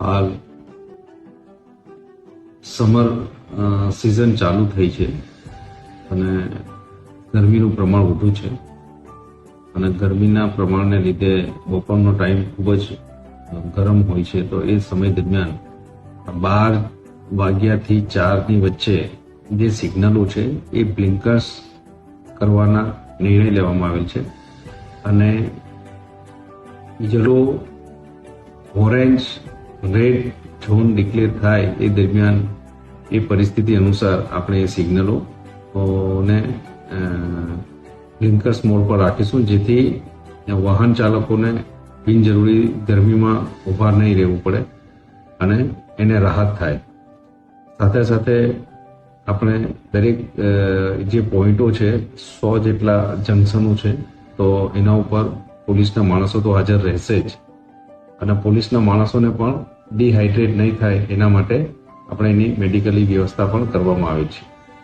હાલ summer season ચાલુ થઈ છે અને ગરમીનું પ્રમાણ વધુ છે. અને ગરમીના પ્રમાણને લીધે બપોરનો ટાઈમ ખૂબ જ ગરમ હોય છે. તો એ સમય દરમિયાન બાર વાગ્યાથી ચારની વચ્ચે જે સિગ્નલો છે એ બ્લિન્કર્સ કરવાના નિર્ણય લેવામાં આવેલ છે. અને yellow orange red zone declare થાય એ દરમિયાન એ પરિસ્થિતિ અનુસાર આપણે એ સિગ્નલો ને બ્લિંકર્સ મોડ પર રાખીશું, જેથી વાહન ચાલકોને બિનજરૂરી ગરમીમાં ઊભા નહીં રહેવું પડે અને એને રાહત થાય. સાથે સાથે આપણે દરેક જે પોઈન્ટો છે, સો જેટલા જંકશનો છે, તો એના ઉપર પોલીસના માણસો તો હાજર રહેશે જ. અને પોલીસના માણસોને પણ ડિહાઇડ્રેટ નહીં થાય એના માટે આપણે એની મેડિકલી વ્યવસ્થા પણ કરવામાં આવે છે.